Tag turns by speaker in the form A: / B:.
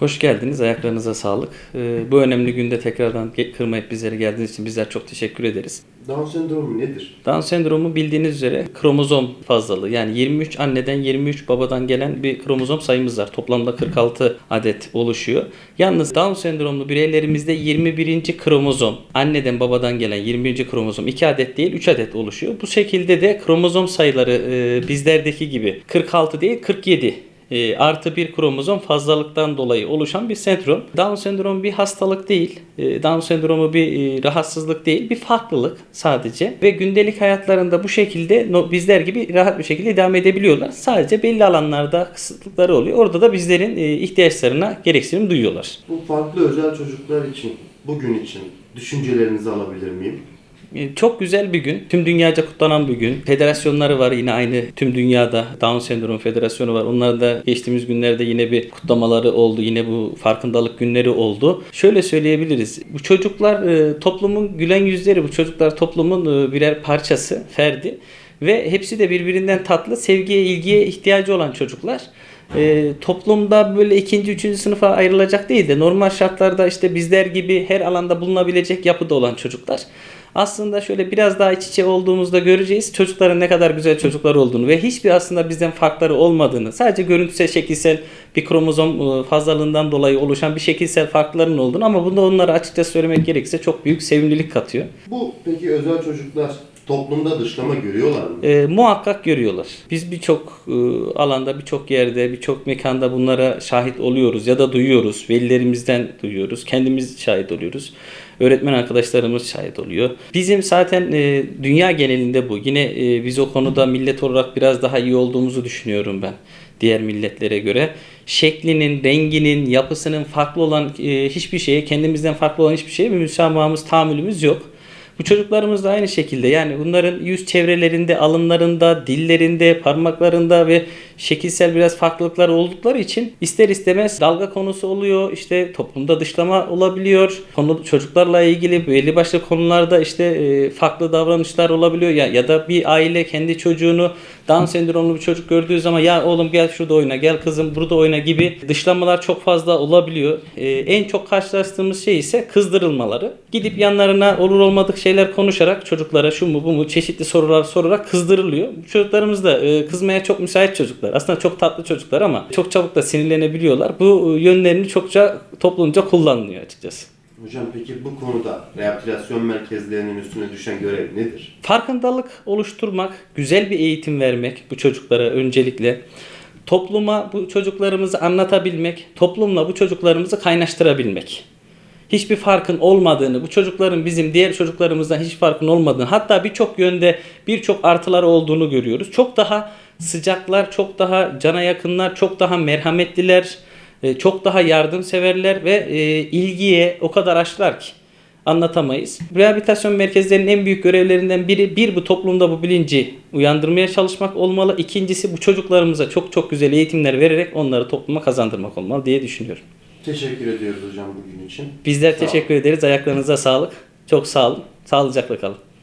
A: Hoş geldiniz. Ayaklarınıza sağlık. Ee, bu önemli günde tekrardan kırmayıp bizlere geldiğiniz için bizler çok teşekkür ederiz.
B: Down sendromu nedir?
A: Down sendromu bildiğiniz üzere kromozom fazlalığı. Yani 23 anneden 23 babadan gelen bir kromozom sayımız var. Toplamda 46 adet oluşuyor. Yalnız Down sendromlu bireylerimizde 21. kromozom anneden babadan gelen 21. kromozom 2 adet değil 3 adet oluşuyor. Bu şekilde de kromozom sayıları e, bizlerdeki gibi 46 değil 47 e, artı bir kromozom fazlalıktan dolayı oluşan bir sendrom. Down sendromu bir hastalık değil. E, Down sendromu bir e, rahatsızlık değil. Bir farklılık sadece. Ve gündelik hayatlarında bu şekilde no- bizler gibi rahat bir şekilde devam edebiliyorlar. Sadece belli alanlarda kısıtlıkları oluyor. Orada da bizlerin e, ihtiyaçlarına gereksinim duyuyorlar.
B: Bu farklı özel çocuklar için, bugün için düşüncelerinizi alabilir miyim?
A: E, Çok güzel bir gün. Tüm dünyaca kutlanan bir gün. Federasyonları var yine aynı tüm dünyada. Down Sendrom Federasyonu var. Onların da geçtiğimiz günlerde yine bir kutlamaları oldu. Yine bu farkındalık günleri oldu. Şöyle söyleyebiliriz. Bu çocuklar e, toplumun gülen yüzleri. Bu çocuklar toplumun e, birer parçası, ferdi. Ve hepsi de birbirinden tatlı, sevgiye, ilgiye ihtiyacı olan çocuklar. E, toplumda böyle ikinci, üçüncü sınıfa ayrılacak değil de normal şartlarda işte bizler gibi her alanda bulunabilecek yapıda olan çocuklar. Aslında şöyle biraz daha iç içe olduğumuzda göreceğiz çocukların ne kadar güzel çocuklar olduğunu ve hiçbir aslında bizden farkları olmadığını sadece görüntüsel şekilsel bir kromozom e, fazlalığından dolayı oluşan bir şekilsel farkların olduğunu ama bunda onlara açıkça söylemek gerekirse çok büyük sevimlilik katıyor.
B: Bu peki özel çocuklar toplumda dışlama görüyorlar mı?
A: E, muhakkak görüyorlar. Biz birçok e, alanda, birçok yerde, birçok mekanda bunlara şahit oluyoruz ya da duyuyoruz. Velilerimizden duyuyoruz. Kendimiz şahit oluyoruz. Öğretmen arkadaşlarımız şahit oluyor. Bizim zaten e, dünya genelinde bu. Yine e, biz o konuda millet olarak biraz daha iyi olduğumuzu düşünüyorum ben diğer milletlere göre. Şeklinin, renginin, yapısının farklı olan e, hiçbir şeye, kendimizden farklı olan hiçbir şeye bir müsamahımız, tahammülümüz yok. Bu çocuklarımız da aynı şekilde yani bunların yüz çevrelerinde, alınlarında, dillerinde, parmaklarında ve şekilsel biraz farklılıklar oldukları için ister istemez dalga konusu oluyor. İşte toplumda dışlama olabiliyor. Konu çocuklarla ilgili belli başlı konularda işte e, farklı davranışlar olabiliyor ya ya da bir aile kendi çocuğunu Down sendromlu bir çocuk gördüğü zaman ya oğlum gel şurada oyna, gel kızım burada oyna gibi dışlamalar çok fazla olabiliyor. Ee, en çok karşılaştığımız şey ise kızdırılmaları. Gidip yanlarına olur olmadık şeyler konuşarak çocuklara şu mu bu mu çeşitli sorular sorarak kızdırılıyor. Çocuklarımız da e, kızmaya çok müsait çocuklar. Aslında çok tatlı çocuklar ama çok çabuk da sinirlenebiliyorlar. Bu e, yönlerini çokça toplumca kullanılıyor açıkçası.
B: Hocam peki bu konuda rehabilitasyon merkezlerinin üstüne düşen görev nedir?
A: Farkındalık oluşturmak, güzel bir eğitim vermek bu çocuklara öncelikle. Topluma bu çocuklarımızı anlatabilmek, toplumla bu çocuklarımızı kaynaştırabilmek. Hiçbir farkın olmadığını, bu çocukların bizim diğer çocuklarımızdan hiç farkın olmadığını, hatta birçok yönde birçok artıları olduğunu görüyoruz. Çok daha sıcaklar, çok daha cana yakınlar, çok daha merhametliler, e, çok daha yardımseverler ve e, ilgiye o kadar açlar ki anlatamayız. Rehabilitasyon merkezlerinin en büyük görevlerinden biri bir bu toplumda bu bilinci uyandırmaya çalışmak olmalı. İkincisi bu çocuklarımıza çok çok güzel eğitimler vererek onları topluma kazandırmak olmalı diye düşünüyorum.
B: Teşekkür ediyoruz hocam bugün için.
A: Bizler
B: Sağ
A: teşekkür ederiz. Ayaklarınıza sağlık. Çok sağ olun. Sağlıcakla kalın.